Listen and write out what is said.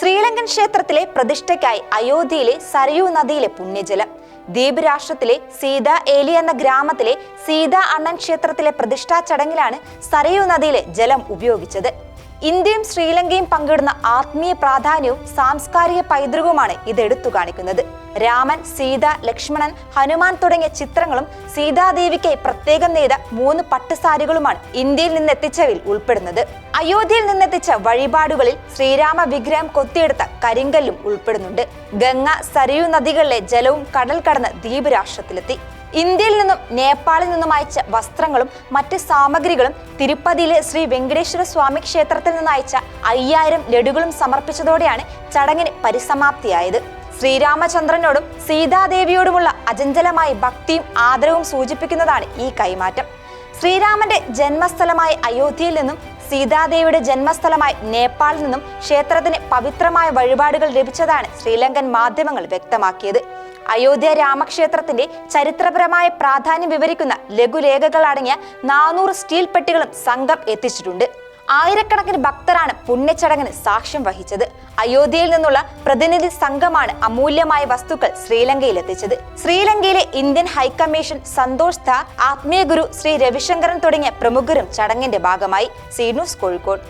ശ്രീലങ്കൻ ക്ഷേത്രത്തിലെ പ്രതിഷ്ഠയ്ക്കായി അയോധ്യയിലെ സരയൂ നദിയിലെ പുണ്യജലം. ദ്വീപ് രാഷ്ട്രത്തിലെ സീത ഏലി എന്ന ഗ്രാമത്തിലെ സീത അണ്ണൻ ക്ഷേത്രത്തിലെ പ്രതിഷ്ഠാ ചടങ്ങിലാണ് സരയൂ നദിയിലെ ജലം ഉപയോഗിച്ചത്. ഇന്ത്യയും ശ്രീലങ്കയും പങ്കിടുന്ന ആത്മീയ പ്രാധാന്യവും സാംസ്കാരിക പൈതൃകവുമാണ് ഇത് എടുത്തു കാണിക്കുന്നത്. രാമൻ സീത ലക്ഷ്മണൻ ഹനുമാൻ തുടങ്ങിയ ചിത്രങ്ങളും സീതാദേവിക്കായി പ്രത്യേകം നെയ്ത മൂന്ന് പട്ടുസാരികളുമാണ് ഇന്ത്യയിൽ നിന്നെത്തിച്ചവയിൽ ഉൾപ്പെടുന്നത്. അയോധ്യയിൽ നിന്നെത്തിച്ച വഴിപാടുകളിൽ ശ്രീരാമ വിഗ്രഹം കൊത്തിയെടുത്ത കരിങ്കല്ലും ഉൾപ്പെടുന്നുണ്ട്. ഗംഗ സരയു നദികളിലെ ജലവും കടൽ കടന്ന് ദ്വീപ് രാഷ്ട്രത്തിലെത്തി. ഇന്ത്യയിൽ നിന്നും നേപ്പാളിൽ നിന്നും അയച്ച വസ്ത്രങ്ങളും മറ്റ് സാമഗ്രികളും തിരുപ്പതിയിലെ ശ്രീ വെങ്കടേശ്വര സ്വാമി ക്ഷേത്രത്തിൽ നിന്ന് അയച്ച അയ്യായിരം ലഡുകളും സമർപ്പിച്ചതോടെയാണ് ചടങ്ങിന് പരിസമാപ്തിയായത്. ശ്രീരാമചന്ദ്രനോടും സീതാദേവിയോടുമുള്ള അചഞ്ചലമായ ഭക്തിയും ആദരവും സൂചിപ്പിക്കുന്നതാണ് ഈ കൈമാറ്റം. ശ്രീരാമന്റെ ജന്മസ്ഥലമായ അയോധ്യയിൽ നിന്നും സീതാദേവിയുടെ ജന്മസ്ഥലമായ നേപ്പാളിൽ നിന്നും ക്ഷേത്രത്തിന് പവിത്രമായ വഴിപാടുകൾ ലഭിച്ചതാണ് ശ്രീലങ്കൻ മാധ്യമങ്ങൾ വ്യക്തമാക്കിയത്. അയോധ്യ രാമക്ഷേത്രത്തിന്റെ ചരിത്രപരമായ പ്രാധാന്യം വിവരിക്കുന്ന ലഘുലേഖകൾ അടങ്ങിയ നാനൂറ് സ്റ്റീൽ പെട്ടികളും സംഘം എത്തിച്ചിട്ടുണ്ട്. ആയിരക്കണക്കിന് ഭക്തരാണ് പുണ്യച്ചടങ്ങിന് സാക്ഷ്യം വഹിച്ചത്. അയോധ്യയിൽ നിന്നുള്ള പ്രതിനിധി സംഘമാണ് അമൂല്യമായ വസ്തുക്കൾ ശ്രീലങ്കയിൽ എത്തിച്ചത് ശ്രീലങ്കയിലെ ഇന്ത്യൻ ഹൈക്കമ്മീഷൻ സന്തോഷ് ധ ആത്മീയ ഗുരു ശ്രീ രവിശങ്കരൻ തുടങ്ങിയ പ്രമുഖരും ചടങ്ങിന്റെ ഭാഗമായി. C news Kozhikode.